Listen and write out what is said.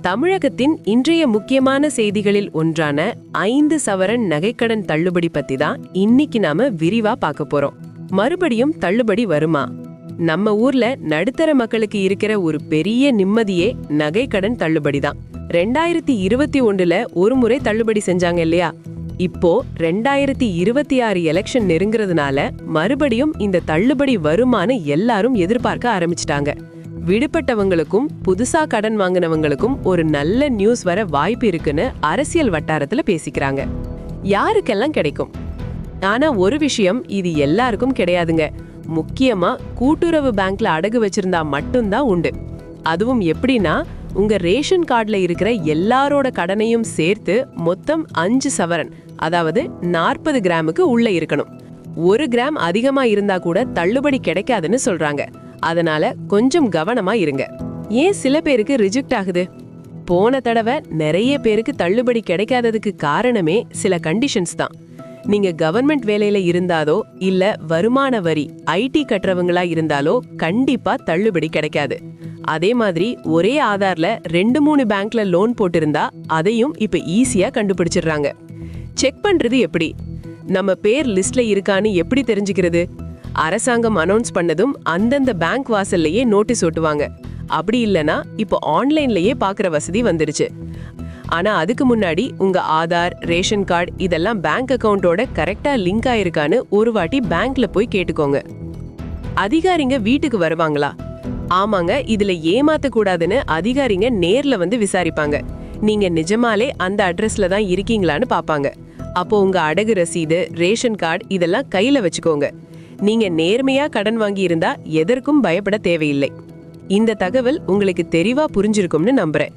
தமிழகத்தின் இன்றைய முக்கியமான செய்திகளில் ஒன்றான ஐந்து சவரன் நகைக்கடன் தள்ளுபடி பத்தி தான் இன்னைக்கு நாம விரிவா பார்க்க போறோம். மறுபடியும் தள்ளுபடி வருமா? நம்ம ஊர்ல நடுத்தர மக்களுக்கு இருக்கிற ஒரு பெரிய நிம்மதியே நகைக்கடன் தள்ளுபடி தான். ரெண்டாயிரத்தி இருபத்தி ஒன்றுல ஒரு முறை தள்ளுபடி செஞ்சாங்க இல்லையா? இப்போ ரெண்டாயிரத்தி இருபத்தி ஆறு எலெக்ஷன் நெருங்குறதுனால மறுபடியும் இந்த தள்ளுபடி வருமானு எல்லாரும் எதிர்பார்க்க ஆரம்பிச்சிட்டாங்க. விடுபட்டவங்களுக்கும் புதுசா கடன் வாங்கினவங்களுக்கும் ஒரு நல்ல நியூஸ் வர வாய்ப்பு இருக்குன்னு அரசியல் வட்டாரத்துல பேசிக்கிறாங்க. யாருக்கெல்லாம் கிடைக்கும்? ஆனா ஒரு விஷயம் இது எல்லாருக்கும் கிடையாதுங்க. முக்கியமா கூட்டுறவு பேங்க்ல அடகு வச்சிருந்தா மட்டும்தான் உண்டு. அதுவும் எப்படின்னா உங்க ரேஷன் கார்டில் இருக்கிற எல்லாரோட கடனையும் சேர்த்து மொத்தம் அஞ்சு சவரன் அதாவது நாற்பது கிராமுக்கு உள்ள இருக்கணும். ஒரு கிராம் அதிகமா இருந்தா கூட தள்ளுபடி கிடைக்காதுன்னு சொல்றாங்க. அதனால கொஞ்சம் கவனமா இருங்க. ஏன் சில பேருக்கு ரிஜெக்ட் ஆகுது? போன தடவை நிறைய பேருக்கு தள்ளுபடி கிடைக்காததுக்கு காரணமே சில கண்டிஷன்ஸ் தான். நீங்க கவர்மெண்ட் வேலையில இருந்தாலோ இல்ல வருமான வரி ஐடி கட்டுறவங்களா இருந்தாலோ கண்டிப்பா தள்ளுபடி கிடைக்காது. அதே மாதிரி ஒரே ஆதார்ல ரெண்டு மூணு பேங்க்ல லோன் போட்டிருந்தா அதையும் இப்ப ஈஸியா கண்டுபிடிச்சிடுறாங்க. செக் பண்றது எப்படி? நம்ம பேர் லிஸ்ட்ல இருக்கான்னு எப்படி தெரிஞ்சுக்கிறது? அரசாங்கம் அனௌன்ஸ் பண்ணதும் அந்தந்த பேங்க் வாசல்லையே நோட்டீஸ் ஓட்டுவாங்க அப்படி இல்லனா இப்போ ஆன்லைன்லயே பார்க்குற வசதி வந்துருச்சு ஆனா அதுக்கு முன்னாடி உங்க ஆதார் ரேஷன் கார்டு இதெல்லாம் பேங்க் அக்கவுண்டோட கரெக்டா லிங்க் ஆயிருக்கான்னு ஒரு வாட்டி பேங்க்ல போய் கேட்டுக்கோங்க. அதிகாரிங்க வீட்டுக்கு வருவாங்களா? ஆமாங்க இதுல ஏமாத்த கூடாதுன்னு அதிகாரிங்க நேர்ல வந்து விசாரிப்பாங்க. நீங்க நிஜமாலே அந்த அட்ரஸ்ல தான் இருக்கீங்களான்னு பாப்பாங்க அப்போ உங்க அடகு ரசீது ரேஷன் கார்டு இதெல்லாம் கையில வச்சுக்கோங்க. நீங்க நேர்மையா கடன் வாங்கியிருந்தா எதற்கும் பயப்பட தேவையில்லை. இந்த தகவல் உங்களுக்கு தெளிவா புரிஞ்சிருக்கும்னு நம்புறேன்.